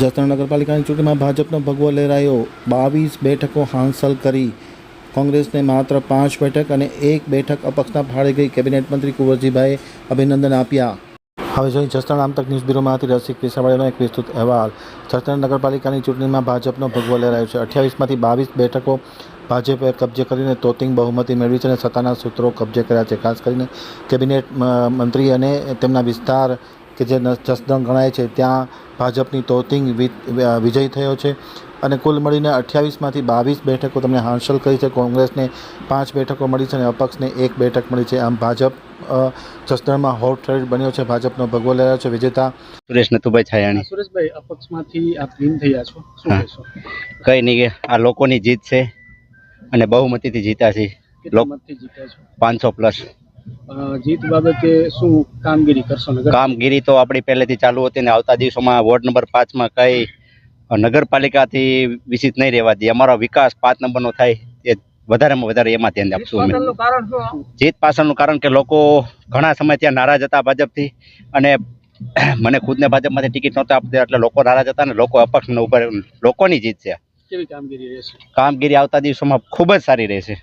જસદણ નગરપાલિકાની ચૂંટણીમાં ભાજપનો ભગવો લહેરાયો. બાવીસ બેઠકો હાંસલ કરી. કોંગ્રેસને માત્ર પાંચ બેઠક અને એક બેઠક અપક્ષના ફાળે ગઈ. કેબિનેટ મંત્રી કુંવરજીભાઈએ અભિનંદન આપ્યા. હવે જોઈ જસદણ આમતક ન્યૂઝ બ્યુરોમાંથી રસિક વિસાવાડીનો એક વિસ્તૃત અહેવાલ. જસદણ નગરપાલિકાની ચૂંટણીમાં ભાજપનો ભગવો લહેરાયો છે. અઠ્યાવીસમાંથી બાવીસ બેઠકો ભાજપે કબજે કરીને તોતિંગ બહુમતી મેળવી છે અને સત્તાના સૂત્રો કબજે કર્યા છે. ખાસ કરીને કેબિનેટ મંત્રી અને તેમના વિસ્તાર કે જે જસદણ ગણાય છે ત્યાં ભાજપની તોતિંગ વિજય થયો છે. અને કુલ મળીને અઠ્યાવીસમાંથી બાવીસ બેઠકો તમને હાંસલ કરી છે. કોંગ્રેસને પાંચ બેઠકો મળી છે અને અપક્ષને એક બેઠક મળી છે. આમ ભાજપ જસદણમાં હોટ ફેવરિટ બન્યો છે. ભાજપનો ભગવો લેવાયો છે. વિજેતા સુરેશ નથુભાઈ છાયાણી. સુરેશભાઈ અપક્ષમાંથી આપ વિન થયા છો. શું હા. કહેશો? કઈ નહીં આ લોકોની જીત છે અને બહુમતીથી જીત્યા છે. કેટલા જીત્યા છો? પાંચસો પ્લસ. જીત બાબતે શું કામગીરી કરશો કામગીરી તો આપણી પહેલેથી ચાલુ હતી ને આવતા દિવસોમાં વોર્ડ નંબર પાંચમાં કઈ નગરપાલિકાથી વિસિત નહીં રહેવા દે અમારો વિકાસ પાંચ નંબરનો થાય એ વધારેમાં વધારે એમાં ધ્યાન આપશું અમે. જીત પાછળનું કારણ કે લોકો ઘણા સમય ત્યાં નારાજ હતા ભાજપથી અને મને ખુદને ભાજપમાંથી ટિકિટ નહોતા આપતી એટલે લોકો નારાજ હતા ને લોકો અપક્ષને ઉપર લોકોની જીત છે. કેવી કામગીરી રહેશે? કામગીરી આવતા દિવસોમાં ખૂબ જ સારી રહેશે.